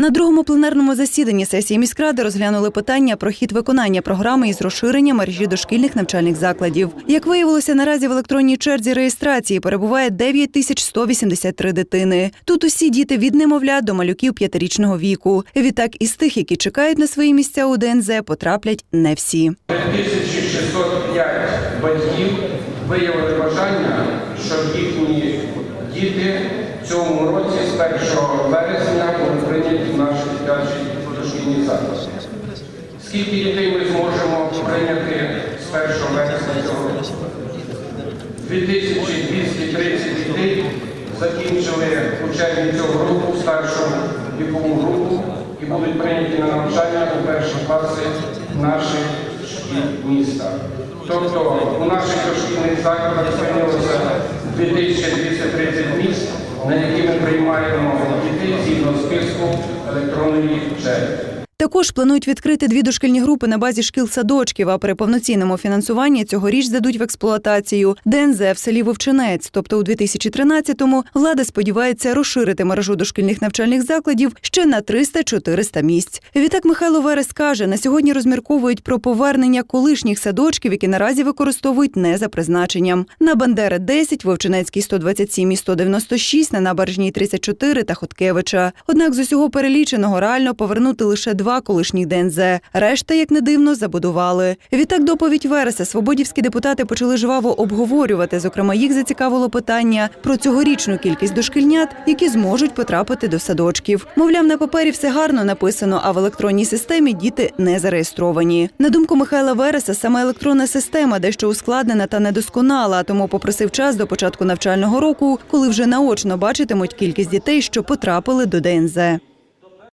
На другому пленарному засіданні сесії міськради розглянули питання про хід виконання програми із розширення мережі дошкільних навчальних закладів. Як виявилося, наразі в електронній черзі реєстрації перебуває 9183 дитини. Тут усі діти від немовля до малюків п'ятирічного віку. Відтак із тих, які чекають на свої місця у ДНЗ, потраплять не всі. 1605 батьків виявили бажання, щоб їхні діти цьому році з 1 вересня були прийняті наші дитячі дошкільні заклади. Скільки дітей ми зможемо прийняти з 1 вересня цього року? 2230 дітей закінчили учебні цього року в старшому вікову групу і будуть прийняті на навчання у перші класи наших шкіл міста. Тобто у наших дошкільних закладах змінилося 2230 alle cronache di Fuccelli, cioè Також планують відкрити дві дошкільні групи на базі шкіл-садочків, а при повноцінному фінансуванні цьогоріч здадуть в експлуатацію ДНЗ в селі Вовчинець. Тобто у 2013-му влада сподівається розширити мережу дошкільних навчальних закладів ще на 300-400 місць. Відтак Михайло Верес каже, на сьогодні розмірковують про повернення колишніх садочків, які наразі використовують не за призначенням. На Бандери 10, Вовчинецький 127 і 196, на Набережній 34 та Хоткевича. Однак з усього переліченого реально повернути лише два колишніх ДНЗ. Решта, як не дивно, забудували. Відтак доповідь Вереса свободівські депутати почали жваво обговорювати. Зокрема, їх зацікавило питання про цьогорічну кількість дошкільнят, які зможуть потрапити до садочків. Мовляв, на папері все гарно написано, а в електронній системі діти не зареєстровані. На думку Михайла Вереса, саме електронна система дещо ускладнена та недосконала, тому попросив час до початку навчального року, коли вже наочно бачитимуть кількість дітей, що потрапили до ДНЗ.